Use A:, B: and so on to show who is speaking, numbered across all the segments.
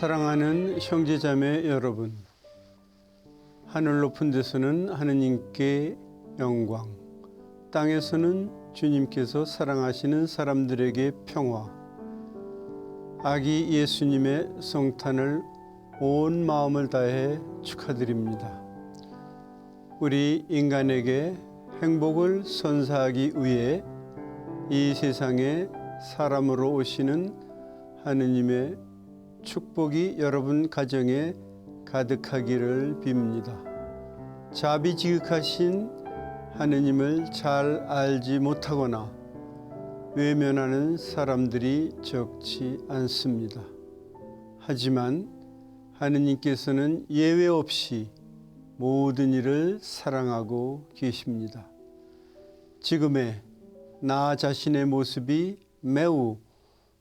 A: 사랑하는 형제자매 여러분, 하늘 높은 데서는 하느님께 영광, 땅에서는 주님께서 사랑하시는 사람들에게 평화, 아기 예수님의 성탄을 온 마음을 다해 축하드립니다. 우리 인간에게 행복을 선사하기 위해 이 세상에 사람으로 오시는 하느님의 축복이 여러분 가정에 가득하기를 빕니다. 자비지극하신 하느님을 잘 알지 못하거나 외면하는 사람들이 적지 않습니다. 하지만 하느님께서는 예외 없이 모든 일을 사랑하고 계십니다. 지금의 나 자신의 모습이 매우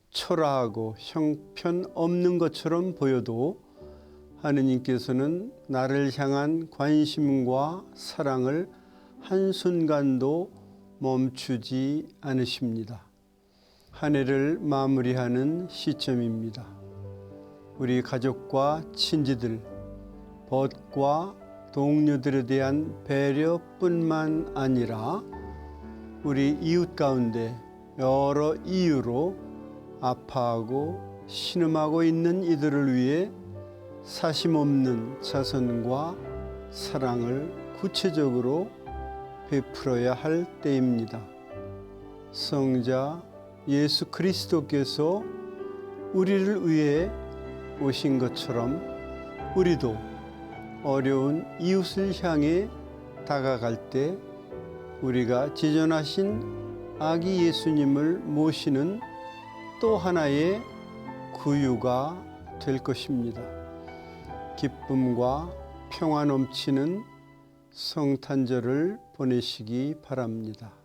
A: 초라하고 형편없는 것처럼 보여도 하느님께서는 나를 향한 관심과 사랑을 한순간도 멈추지 않으십니다. 한 해를 마무리하는 시점입니다. 우리 가족과 친지들, 벗과 동료들에 대한 배려뿐만 아니라 우리 이웃 가운데 여러 이유로 아파하고 신음하고 있는 이들을 위해 사심 없는 자선과 사랑을 구체적으로 베풀어야 할 때입니다. 성자 예수 그리스도께서 우리를 위해 오신 것처럼 우리도 어려운 이웃을 향해 다가갈 때 우리가 지존하신 아기 예수님을 모시는 또 하나의 구유가 될 것입니다. 기쁨과 평화 넘치는 성탄절을 보내시기 바랍니다.